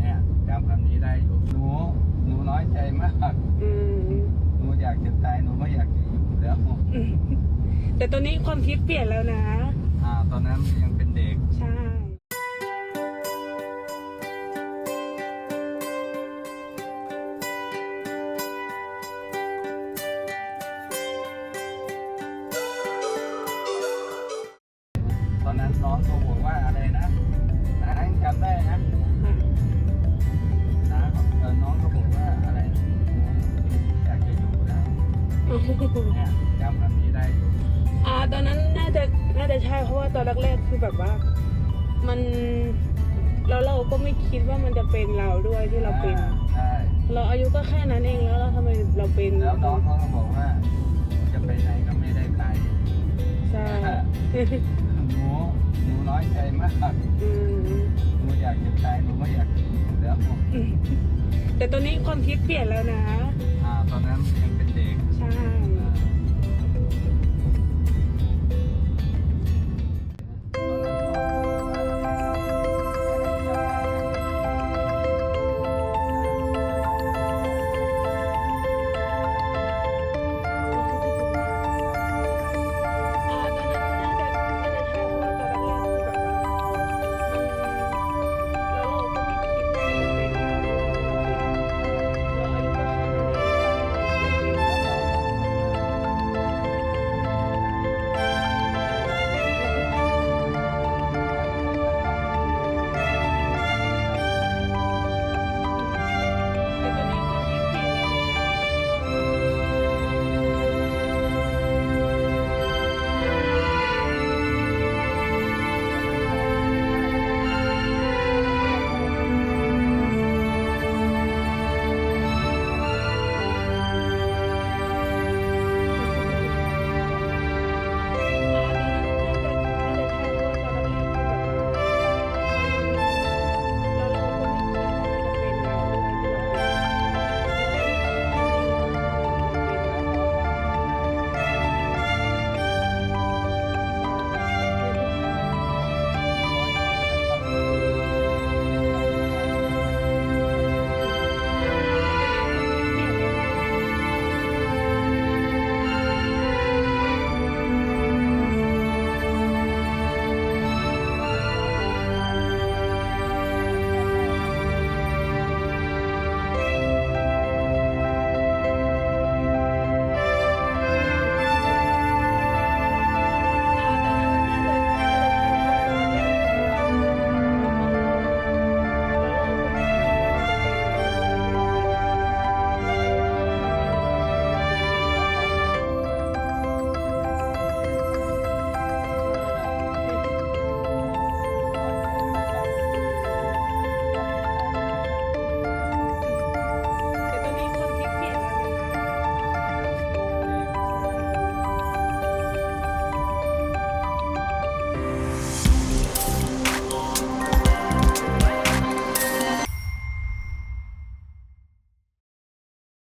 เนี่ยจำคำนี้ได้อยู่หนูหนูน้อยใจมากอืมหนูอยากจะตายหนูไม่อยากจะอยู่แล้วแต่ตอนนี้ความคิดเปลี่ยนแล้วนะ อ่า ตอนนั้นยังเป็นเด็ก ใช่ตอนนั้นน้องเขาบอกว่าอะไรนะนะจำได้ เนี่ยจำคำนี้ได้อยู่อ่าตอนนั้นน่าจะน่าจะใช่เพราะว่าตอนแรกๆคือแบบว่ามันแล้วเราก็ไม่คิดว่ามันจะเป็นเราด้วยที่เราเป็นอ่ใช่เราอายุก็แค่นั้นเองแล้วเราทำไมเราเป็นแล้วน้องเขาก็บอกว่า จะไปไหนก็ไม่ได้ไปใช่หนูหนูน้อยใจมากอืมหนูอยากจะตายหนูไม่อยากจะอยู่แล้วแต่ตอนนี้ความคิดเปลี่ยนแล้วนะ